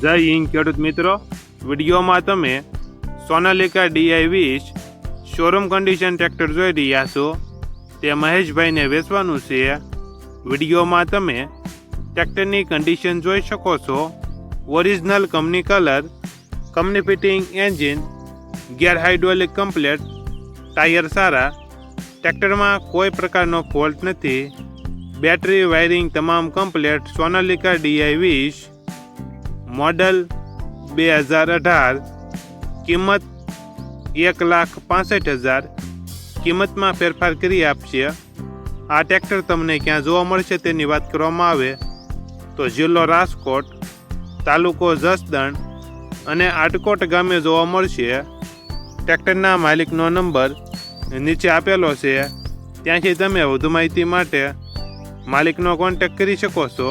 જય હિન્દ, ખેડૂત મિત્રો. વિડીયોમાં તમે સોનાલિકા ડીઆઈ વીસ શોરૂમ કન્ડિશન ટ્રેક્ટર જોઈ રહ્યા છો. તે મહેશભાઈને વેચવાનું છે. વિડીયોમાં તમે ટ્રેક્ટરની કન્ડિશન જોઈ શકો છો. Original company colour company fitting engine gear hydraulic complete tyre સારા. ટ્રેક્ટરમાં કોઈ પ્રકારનો ફોલ્ટ નથી. બેટરી વાયરિંગ તમામ કમ્પ્લેટ સોનાલિકા ડીઆઈ વીસ મોડલ બે હજાર અઢાર. કિંમત એક લાખ પાસઠ હજાર. કિંમતમાં ફેરફાર કરી આપશે. આ ટ્રેક્ટર તમને ક્યાં જોવા મળશે તેની વાત કરવામાં આવે. તો જિલ્લો રાજકોટ, તાલુકો જસદણ અને આટકોટ ગામે જોવા મળશે. ટ્રેક્ટરના માલિકનો નંબર નીચે આપેલો છે. ત્યાંથી તમે વધુ માહિતી માટે માલિકનો કોન્ટેક્ટ કરી શકો છો.